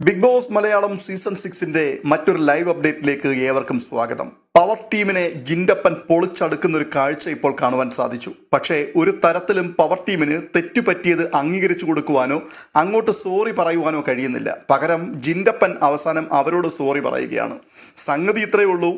Big Boss Malayalam season സിക്സിന്റെ മറ്റൊരു live അപ്ഡേറ്റിലേക്ക് ഏവർക്കും സ്വാഗതം. പവർ ടീമിനെ ജിൻഡപ്പൻ പൊളിച്ചടുക്കുന്ന ഒരു കാഴ്ച ഇപ്പോൾ കാണുവാൻ സാധിച്ചു. പക്ഷേ ഒരു തരത്തിലും പവർ ടീമിന് തെറ്റുപറ്റിയത് അംഗീകരിച്ചു കൊടുക്കുവാനോ അങ്ങോട്ട് സോറി പറയുവാനോ കഴിയുന്നില്ല. പകരം ജിൻഡപ്പൻ അവസാനം അവരോട് സോറി പറയുകയാണ്. സംഗതി ഇത്രയേ ഉള്ളൂ.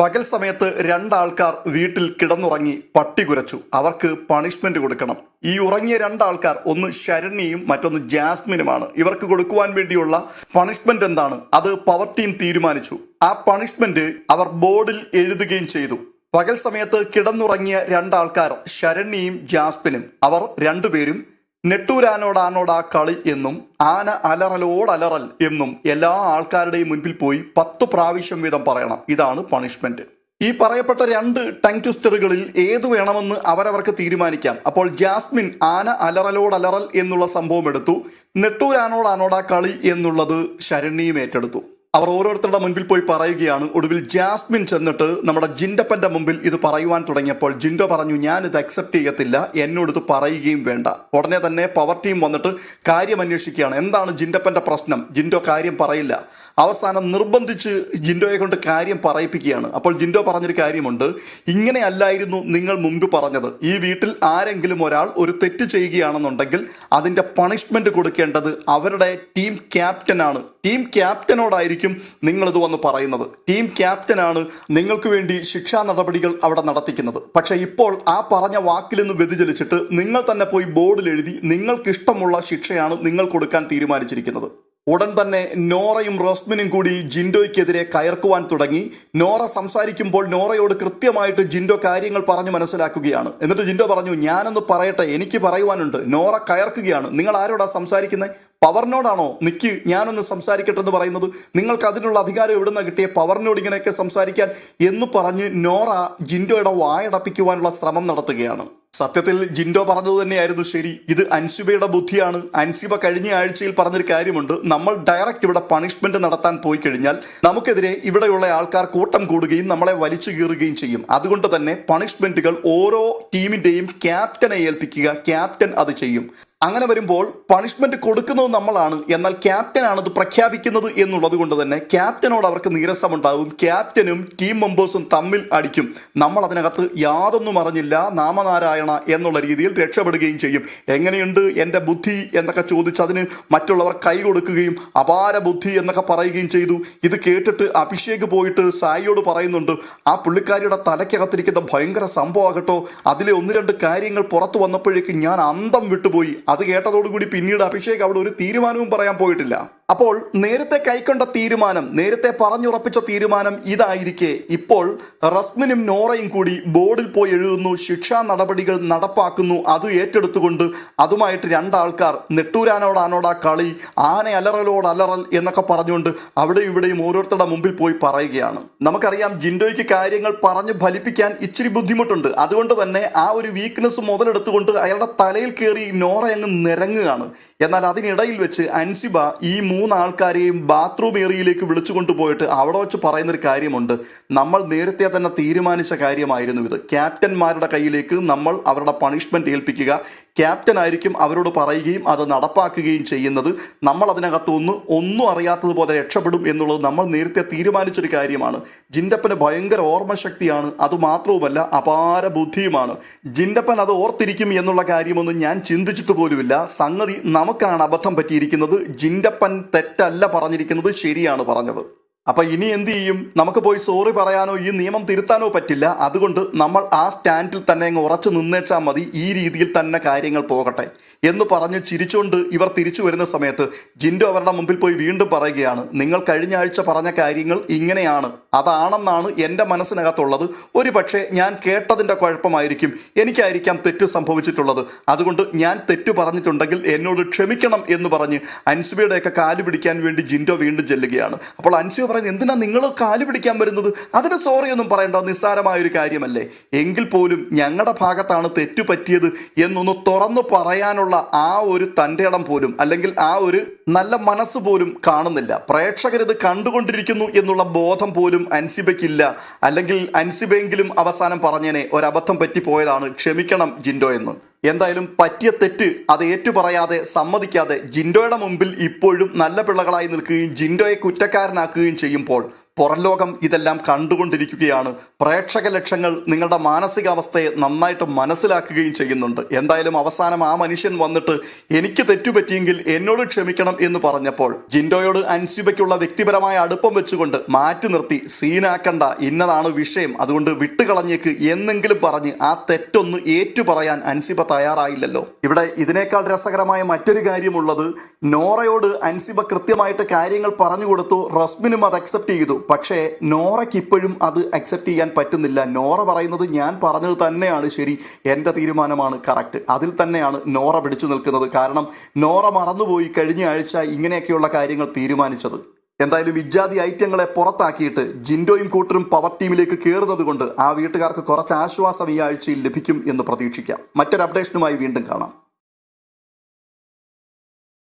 പകൽ സമയത്ത് രണ്ടാൾക്കാർ വീട്ടിൽ കിടന്നുറങ്ങി പട്ടി കുരച്ചു. അവർക്ക് പണിഷ്മെന്റ് കൊടുക്കണം. ഈ ഉറങ്ങിയ രണ്ടാൾക്കാർ ഒന്ന് ശരണ്യയും മറ്റൊന്ന് ജാസ്മിനുമാണ്. ഇവർക്ക് കൊടുക്കുവാൻ വേണ്ടിയുള്ള പണിഷ്മെന്റ് എന്താണ്? അത് പവർ ടീം തീരുമാനിച്ചു. ആ പണിഷ്മെന്റ് അവർ ബോർഡിൽ എഴുതുകയും ചെയ്തു. പകൽ സമയത്ത് കിടന്നുറങ്ങിയ രണ്ടാൾക്കാർ ശരണ്യയും ജാസ്മിനും അവർ രണ്ടുപേരും നെട്ടൂരാനോടാനോടാ കളി എന്നും ആന അലറലോടലറൽ എന്നും എല്ലാ ആൾക്കാരുടെയും മുൻപിൽ പോയി പത്ത് പ്രാവശ്യം വീതം പറയണം. ഇതാണ് പണിഷ്മെന്റ്. ഈ പറയപ്പെട്ട രണ്ട് ടങ് ട്വിസ്റ്ററുകളിൽ ഏത് വേണമെന്ന് അവരവർക്ക് തീരുമാനിക്കാം. അപ്പോൾ ജാസ്മിൻ ആന അലറലോടലറൽ എന്നുള്ള സംഭവം എടുത്തു നെട്ടൂരാനോടാനോടാ കളി എന്നുള്ളത് ശരണ്യയും ഏറ്റെടുത്തു. അവർ ഓരോരുത്തരുടെ മുൻപിൽ പോയി പറയുകയാണ്. ഒടുവിൽ ജാസ്മിൻ ചെന്നിട്ട് നമ്മുടെ ജിൻഡപ്പന്റെ മുമ്പിൽ ഇത് പറയുവാൻ തുടങ്ങിയപ്പോൾ ജിൻഡോ പറഞ്ഞു ഞാൻ ഇത് അക്സെപ്റ്റ് ചെയ്യത്തില്ല. എന്നോട് ഇത് പറയുകയും വേണ്ട. ഉടനെ തന്നെ പവർ ടീം വന്നിട്ട് കാര്യം അന്വേഷിക്കുകയാണ്. എന്താണ് ജിൻഡപ്പന്റെ പ്രശ്നം? ജിൻഡോ കാര്യം പറയില്ല. അവസാനം നിർബന്ധിച്ച് ജിൻഡോയെ കൊണ്ട് കാര്യം പറയിപ്പിക്കുകയാണ്. അപ്പോൾ ജിൻഡോ പറഞ്ഞൊരു കാര്യമുണ്ട്. ഇങ്ങനെയല്ലായിരുന്നു നിങ്ങൾ മുമ്പ് പറഞ്ഞത്. ഈ വീട്ടിൽ ആരെങ്കിലും ഒരാൾ ഒരു തെറ്റ് ചെയ്യുകയാണെന്നുണ്ടെങ്കിൽ അതിന്റെ പണിഷ്മെന്റ് കൊടുക്കേണ്ടത് അവരുടെ ടീം ക്യാപ്റ്റനാണ് ടീം ക്യാപ്റ്റനോടായിരിക്കും നിങ്ങളിത് വന്ന് പറയുന്നത്. ടീം ക്യാപ്റ്റനാണ് നിങ്ങൾക്ക് വേണ്ടി ശിക്ഷാ നടപടികൾ അവിടെ നടത്തിക്കുന്നത്. പക്ഷേ ഇപ്പോൾ ആ പറഞ്ഞ വാക്കിൽ നിന്ന് വ്യതിചലിച്ചിട്ട് നിങ്ങൾ തന്നെ പോയി ബോർഡിൽ എഴുതി നിങ്ങൾക്ക് ഇഷ്ടമുള്ള ശിക്ഷയാണ് നിങ്ങൾ കൊടുക്കാൻ തീരുമാനിച്ചിരിക്കുന്നത്. ഉടൻ തന്നെ നോറയും റോസ്മിനും കൂടി ജിൻഡോയ്ക്കെതിരെ കയർക്കുവാൻ തുടങ്ങി. നോറ സംസാരിക്കുമ്പോൾ നോറയോട് കൃത്യമായിട്ട് ജിൻഡോ കാര്യങ്ങൾ പറഞ്ഞു മനസ്സിലാക്കുകയാണ്. എന്നിട്ട് ജിൻഡോ പറഞ്ഞു ഞാനൊന്ന് പറയട്ടെ എനിക്ക് പറയുവാനുണ്ട്. നോറ കയർക്കുകയാണ്. നിങ്ങൾ ആരോടാ സംസാരിക്കുന്നത് പവറിനോടാണോ നിക്ക് ഞാനൊന്ന് സംസാരിക്കട്ടെ എന്ന് പറയുന്നത്? നിങ്ങൾക്ക് അതിനുള്ള അധികാരം എവിടുന്ന കിട്ടിയ? പവറിനോട് ഇങ്ങനെയൊക്കെ സംസാരിക്കാൻ എന്ന് പറഞ്ഞ് നോറ ജിൻഡോയുടെ വായടപ്പിക്കുവാനുള്ള ശ്രമം നടത്തുകയാണ്. സത്യത്തിൽ ജിൻഡോ പറഞ്ഞത് തന്നെയായിരുന്നു ശരി. ഇത് അൻസിബയുടെ ബുദ്ധിയാണ്. അൻസിബ കഴിഞ്ഞ ആഴ്ചയിൽ പറഞ്ഞൊരു കാര്യമുണ്ട്. നമ്മൾ ഡയറക്റ്റ് ഇവിടെ പണിഷ്മെന്റ് നടത്താൻ പോയി കഴിഞ്ഞാൽ നമുക്കെതിരെ ഇവിടെയുള്ള ആൾക്കാർ കൂട്ടം കൂടുകയും നമ്മളെ വലിച്ചു കീറുകയും ചെയ്യും. അതുകൊണ്ട് തന്നെ പണിഷ്മെന്റുകൾ ഓരോ ടീമിന്റെയും ക്യാപ്റ്റനെ ഏൽപ്പിക്കുക ക്യാപ്റ്റൻ അത് ചെയ്യും. അങ്ങനെ വരുമ്പോൾ പണിഷ്മെന്റ് കൊടുക്കുന്നത് നമ്മളാണ്. എന്നാൽ ക്യാപ്റ്റനാണ് അത് പ്രഖ്യാപിക്കുന്നത് എന്നുള്ളത് കൊണ്ട് തന്നെ ക്യാപ്റ്റനോട് അവർക്ക് നീരസമുണ്ടാകും. ക്യാപ്റ്റനും ടീം മെമ്പേഴ്സും തമ്മിൽ അടിക്കും. നമ്മൾ അതിനകത്ത് യാതൊന്നും അറിഞ്ഞില്ല. നാമനാരായണ എന്നുള്ള രീതിയിൽ രക്ഷപ്പെടുകയും ചെയ്യും. എങ്ങനെയുണ്ട് എന്റെ ബുദ്ധി എന്നൊക്കെ ചോദിച്ച് അതിന് മറ്റുള്ളവർ കൈ കൊടുക്കുകയും അപാര ബുദ്ധി എന്നൊക്കെ പറയുകയും ചെയ്തു. ഇത് കേട്ടിട്ട് അഭിഷേക് പോയിട്ട് സായിയോട് പറയുന്നുണ്ട് ആ പുള്ളിക്കാരിയുടെ തലയ്ക്കകത്തിരിക്കുന്ന ഭയങ്കര സംഭവമാകട്ടോ അതിലെ ഒന്ന് രണ്ട് കാര്യങ്ങൾ പുറത്തു വന്നപ്പോഴേക്കും ഞാൻ അന്തം വിട്ടുപോയി. അത് കേട്ടതോടുകൂടി പിന്നീട് അഭിഷേക് അവിടെ ഒരു തീരുമാനവും പറയാൻ പോയിട്ടില്ല. അപ്പോൾ നേരത്തെ കൈക്കൊണ്ട തീരുമാനം നേരത്തെ പറഞ്ഞുറപ്പിച്ച തീരുമാനം ഇതായിരിക്കെ. ഇപ്പോൾ റസ്മിനും നോറയും കൂടി ബോർഡിൽ പോയി എഴുതുന്നു ശിക്ഷാ നടപടികൾ നടപ്പാക്കുന്നു അത് ഏറ്റെടുത്തുകൊണ്ട് അതുമായിട്ട് രണ്ടാൾക്കാർ നെട്ടൂരാനോടാനോടാ കളി ആന അലറലോട് അലറൽ എന്നൊക്കെ പറഞ്ഞുകൊണ്ട് അവിടെ ഇവിടെയും ഓരോരുത്തരുടെ മുമ്പിൽ പോയി പറയുകയാണ്. നമുക്കറിയാം ജിൻഡോയ്ക്ക് കാര്യങ്ങൾ പറഞ്ഞ് ഫലിപ്പിക്കാൻ ഇച്ചിരി ബുദ്ധിമുട്ടുണ്ട്. അതുകൊണ്ട് തന്നെ ആ ഒരു വീക്ക്നെസ് മുതലെടുത്തുകൊണ്ട് അയാളുടെ തലയിൽ കയറി നോറയങ്ങ് നിരങ്ങുകയാണ്. എന്നാൽ അതിനിടയിൽ വെച്ച് അൻസിബ ഈ മൂന്ന് ആൾക്കാരെയും ബാത്റൂം ഏരിയയിലേക്ക് വിളിച്ചു കൊണ്ടുപോയിട്ട് അവിടെ വെച്ച് പറയുന്നൊരു കാര്യമുണ്ട്. നമ്മൾ നേരത്തെ തന്നെ തീരുമാനിച്ച കാര്യമായിരുന്നു ഇത്. ക്യാപ്റ്റന്മാരുടെ കയ്യിലേക്ക് നമ്മൾ അവരുടെ പണിഷ്മെന്റ് ഏൽപ്പിക്കുക ക്യാപ്റ്റൻ ആയിരിക്കും അവരോട് പറയുകയും അത് നടപ്പാക്കുകയും ചെയ്യുന്നത്. നമ്മൾ അതിനകത്തുനിന്ന് ഒന്നും അറിയാത്തതുപോലെ രക്ഷപ്പെടും എന്നുള്ളത് നമ്മൾ നേരത്തെ തീരുമാനിച്ചൊരു കാര്യമാണ്. ജിൻഡപ്പന് ഭയങ്കര ഓർമ്മശക്തിയാണ്. അതുമാത്രവുമല്ല അപാര ബുദ്ധിയുമാണ്. ജിൻഡപ്പൻ അത് ഓർത്തിരിക്കും എന്നുള്ള കാര്യമൊന്നും ഞാൻ ചിന്തിച്ചിട്ട് പോലുമില്ല. സംഗതി നമുക്കാണ് അബദ്ധം പറ്റിയിരിക്കുന്നത്. ജിൻഡപ്പൻ തെറ്റല്ല പറഞ്ഞിരിക്കുന്നത് ശരിയാണ് പറഞ്ഞത്. അപ്പൊ ഇനി എന്ത് ചെയ്യും? നമുക്ക് പോയി സോറി പറയാനോ ഈ നിയമം തിരുത്താനോ പറ്റില്ല. അതുകൊണ്ട് നമ്മൾ ആ സ്റ്റാൻഡിൽ തന്നെ അങ്ങ് ഉറച്ചു നിന്നേച്ചാൽ മതി. ഈ രീതിയിൽ തന്നെ കാര്യങ്ങൾ പോകട്ടെ. എന്ന് പറഞ്ഞ് ചിരിച്ചുകൊണ്ട് ഇവർ തിരിച്ചു വരുന്ന സമയത്ത് ജിൻഡോ അവരുടെ മുമ്പിൽ പോയി വീണ്ടും പറയുകയാണ് നിങ്ങൾ കഴിഞ്ഞ ആഴ്ച പറഞ്ഞ കാര്യങ്ങൾ ഇങ്ങനെയാണ്. അതാണെന്നാണ് എന്റെ മനസ്സിനകത്തുള്ളത്. ഒരു പക്ഷേ ഞാൻ കേട്ടതിന്റെ കുഴപ്പമായിരിക്കും. എനിക്കായിരിക്കാം തെറ്റ് സംഭവിച്ചിട്ടുള്ളത്. അതുകൊണ്ട് ഞാൻ തെറ്റ് പറഞ്ഞിട്ടുണ്ടെങ്കിൽ എന്നോട് ക്ഷമിക്കണം എന്ന് പറഞ്ഞ് അൻസുബയുടെയൊക്കെ കാൽ പിടിക്കാൻ വേണ്ടി ജിൻഡോ വീണ്ടും ചെല്ലുകയാണ്. അപ്പോൾ അൻസുബ പറയുന്നത് എന്തിനാ നിങ്ങൾ കാൽ പിടിക്കാൻ വരുന്നത്? അതിന് സോറി ഒന്നും പറയണ്ട നിസ്സാരമായൊരു കാര്യമല്ലേ? എങ്കിൽ പോലും ഞങ്ങളുടെ ഭാഗത്താണ് തെറ്റു പറ്റിയത് എന്നൊന്ന് തുറന്നു പറയാനുള്ള ആ ഒരു തന്റെ ഇടം പോലും അല്ലെങ്കിൽ ആ ഒരു നല്ല മനസ്സ് പോലും കാണുന്നില്ല. പ്രേക്ഷകരിത് കണ്ടുകൊണ്ടിരിക്കുന്നു എന്നുള്ള ബോധം പോലും അൻസിബയ്ക്കില്ല. അല്ലെങ്കിൽ അൻസിബയെങ്കിലും അവസാനം പറഞ്ഞേനെ ഒരബദ്ധം പറ്റിപ്പോയതാണ്. ക്ഷമിക്കണം ജിൻഡോ എന്ന്. എന്തായാലും പറ്റിയ തെറ്റ് അത് ഏറ്റുപറയാതെ സമ്മതിക്കാതെ ജിൻഡോയുടെ മുമ്പിൽ ഇപ്പോഴും നല്ല പിള്ളകളായി നിൽക്കുകയും ജിൻഡോയെ കുറ്റക്കാരനാക്കുകയും ചെയ്യുമ്പോൾ പുറംലോകം ഇതെല്ലാം കണ്ടുകൊണ്ടിരിക്കുകയാണ്. പ്രേക്ഷക ലക്ഷ്യങ്ങൾ നിങ്ങളുടെ മാനസികാവസ്ഥയെ നന്നായിട്ട് മനസ്സിലാക്കുകയും ചെയ്യുന്നുണ്ട്. എന്തായാലും അവസാനം ആ മനുഷ്യൻ വന്നിട്ട് എനിക്ക് തെറ്റുപറ്റിയെങ്കിൽ എന്നോട് ക്ഷമിക്കണം എന്ന് പറഞ്ഞപ്പോൾ ജിൻഡോയോട് അൻസിബയ്ക്കുള്ള വ്യക്തിപരമായ അടുപ്പം വെച്ചുകൊണ്ട് മാറ്റി നിർത്തി. സീനാക്കണ്ട ഇന്നതാണ് വിഷയം. അതുകൊണ്ട് വിട്ടുകളഞ്ഞേക്ക് എന്നെങ്കിലും പറഞ്ഞ് ആ തെറ്റൊന്ന് ഏറ്റു പറയാൻ അൻസിബ തയ്യാറായില്ലല്ലോ. ഇവിടെ ഇതിനേക്കാൾ രസകരമായ മറ്റൊരു കാര്യമുള്ളത് നോറയോട് അൻസിബ കൃത്യമായിട്ട് കാര്യങ്ങൾ പറഞ്ഞു കൊടുത്തു റസ്മിനും അത് അക്സെപ്റ്റ് ചെയ്തു. പക്ഷേ നോറയ്ക്ക് ഇപ്പോഴും അത് അക്സെപ്റ്റ് ചെയ്യാൻ പറ്റുന്നില്ല. നോറ പറയുന്നത് ഞാൻ പറഞ്ഞത് തന്നെയാണ് ശരി. എന്റെ തീരുമാനമാണ് കറക്റ്റ് അതിൽ തന്നെയാണ് നോറ പിടിച്ചു നിൽക്കുന്നത്. കാരണം നോറ മറന്നുപോയി കഴിഞ്ഞ ആഴ്ച ഇങ്ങനെയൊക്കെയുള്ള കാര്യങ്ങൾ തീരുമാനിച്ചത്. എന്തായാലും ഇജാതി ഐറ്റങ്ങളെ പുറത്താക്കിയിട്ട് ജിൻഡോയും കൂട്ടരും പവർ ടീമിലേക്ക് കയറുന്നത് കൊണ്ട് ആ വീട്ടുകാർക്ക് കുറച്ച് ആശ്വാസം ഈ ആഴ്ചയിൽ ലഭിക്കും എന്ന് പ്രതീക്ഷിക്കാം. മറ്റൊരു അപ്ഡേഷനുമായി വീണ്ടും കാണാം.